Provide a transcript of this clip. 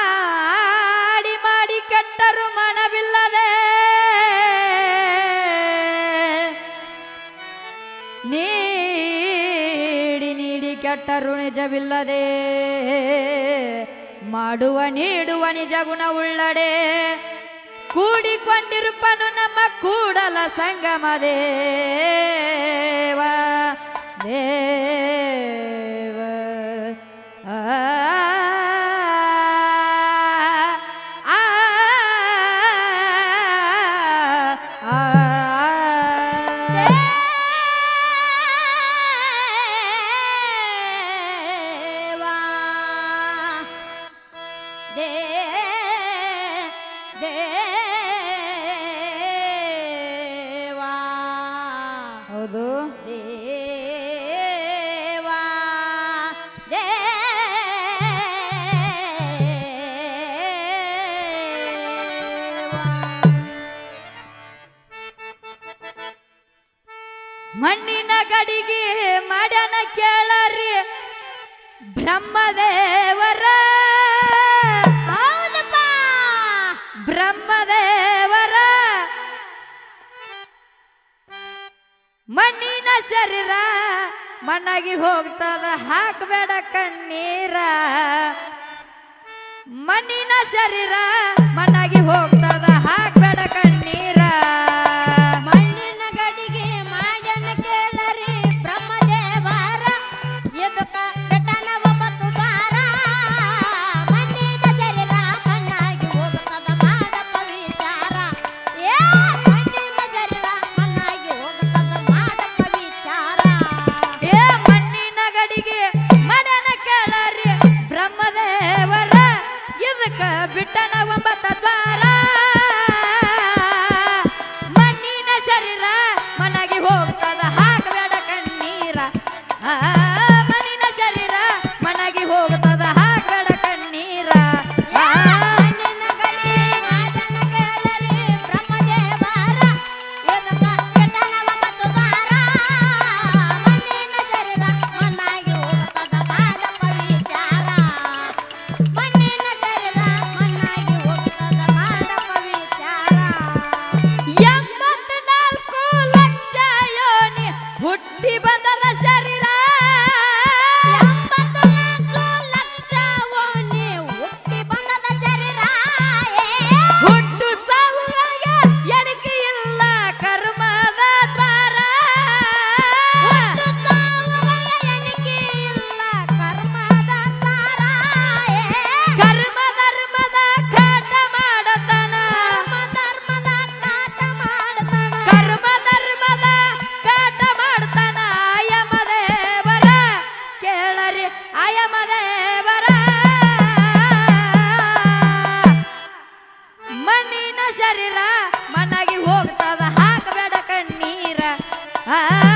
ಮಾಡಿ ಮಾಡಿ ಕೆಟ್ಟರು ಮನವಿಲ್ಲದೆ ನೀಡಿ ನೀಡಿ ಕೆಟ್ಟರು ನಿಜವಿಲ್ಲದೆ ಮಾಡುವ ನೀಡುವ ನಿಜ ಗುಣವುಳ್ಳಡೆ ಕೂಡಿಕೊಂಡಿರುಪನು ನಮ್ಮ ಕೂಡಲ ಸಂಗಮ ದೇವ ದೇವ ನಮ್ಮ ದೇವರ. ಬ್ರಹ್ಮದೇವರ ಮಣ್ಣಿನ ಶರೀರ ಮಣ್ಣಾಗಿ ಹೋಗ್ತದ ಹಾಕಬೇಡ ಕಣ್ಣೀರ. ಮಣ್ಣಿನ ಶರೀರ ಮಣ್ಣಾಗಿ ಹೋಗ್ತದ I I